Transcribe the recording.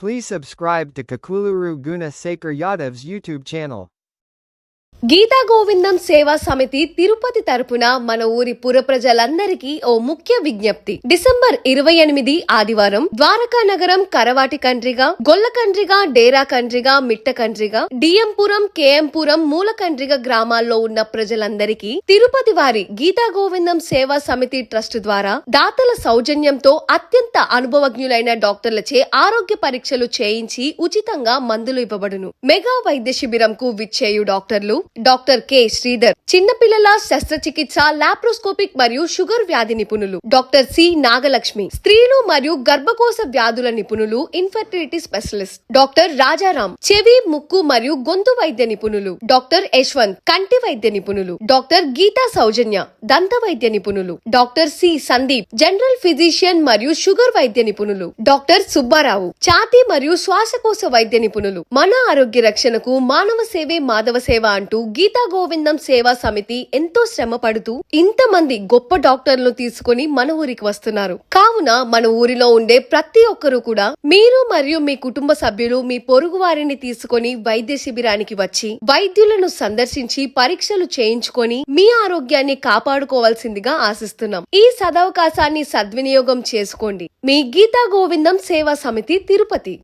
Please subscribe to Kakuluru Guna Sekar Yadav's YouTube channel. Gita గోవిందం సేవా సమితి తిరుపతి తరపున మన ఊరి పుర ప్రజలందరికీ ఓ ముఖ్య విజ్ఞప్తి. డిసెంబర్ ఇరవై ఎనిమిది ఆదివారం ద్వారకా నగరం కరవాటి కండ్రిగా గొల్ల కండ్రిగా డేరా కండ్రిగా మిట్ట కండ్రిగా డిఎంపురం కేఎంపురం మూల కండ్రిగ గ్రామాల్లో ఉన్న ప్రజలందరికీ తిరుపతి వారి గీతా గోవిందం సేవా సమితి ట్రస్ట్ ద్వారా దాతల సౌజన్యంతో అత్యంత అనుభవజ్ఞులైన డాక్టర్లచే ఆరోగ్య పరీక్షలు చేయించి ఉచితంగా మందులు ఇవ్వబడును. మెగా వైద్య శిబిరంకు విచ్చేయు డాక్టర్లు డాక్టర్ కె. శ్రీధర్. చిన్నపిల్లల శస్త్రచికిత్స లాప్రోస్కోపిక్ మరియు షుగర్ వ్యాధి నిపుణులు. Doctor C. నాగలక్ష్మి. స్త్రీలు మరియు గర్భకోశ వ్యాధుల నిపుణులు ఇన్ఫర్టిలిటీ స్పెషలిస్ట్. డాక్టర్ రాజారాం. చెవి ముక్కు మరియు గొంతు వైద్య నిపుణులు. డాక్టర్ యశ్వంత్. కంటి వైద్య నిపుణులు. డాక్టర్ గీతా సౌజన్య. దంత వైద్య నిపుణులు. Doctor C. Sandeep. General physician మరియు షుగర్ వైద్య నిపుణులు. డాక్టర్ సుబ్బారావు. ఛాతీ మరియు శ్వాసకోశ వైద్య నిపుణులు. మన ఆరోగ్య రక్షణకు మానవ సేవే మాధవ సేవ అంటూ గీతా గోవిందం సేవా సమితి ఎంతో శ్రమ పడుతూ ఇంతమంది గొప్ప డాక్టర్లు తీసుకొని మన ఊరికి వస్తున్నారు. కావున మన ఊరిలో ఉండే ప్రతి ఒక్కరూ కూడా మీరు మరియు మీ కుటుంబ సభ్యులు మీ పొరుగు వారిని తీసుకొని వైద్య శిబిరానికి వచ్చి వైద్యులను సందర్శించి పరీక్షలు చేయించుకొని మీ ఆరోగ్యాన్ని కాపాడుకోవాల్సిందిగా ఆశిస్తున్నాం. ఈ సదవకాశాన్ని సద్వినియోగం చేసుకోండి. మీ గీతా గోవిందం సేవా సమితి తిరుపతి.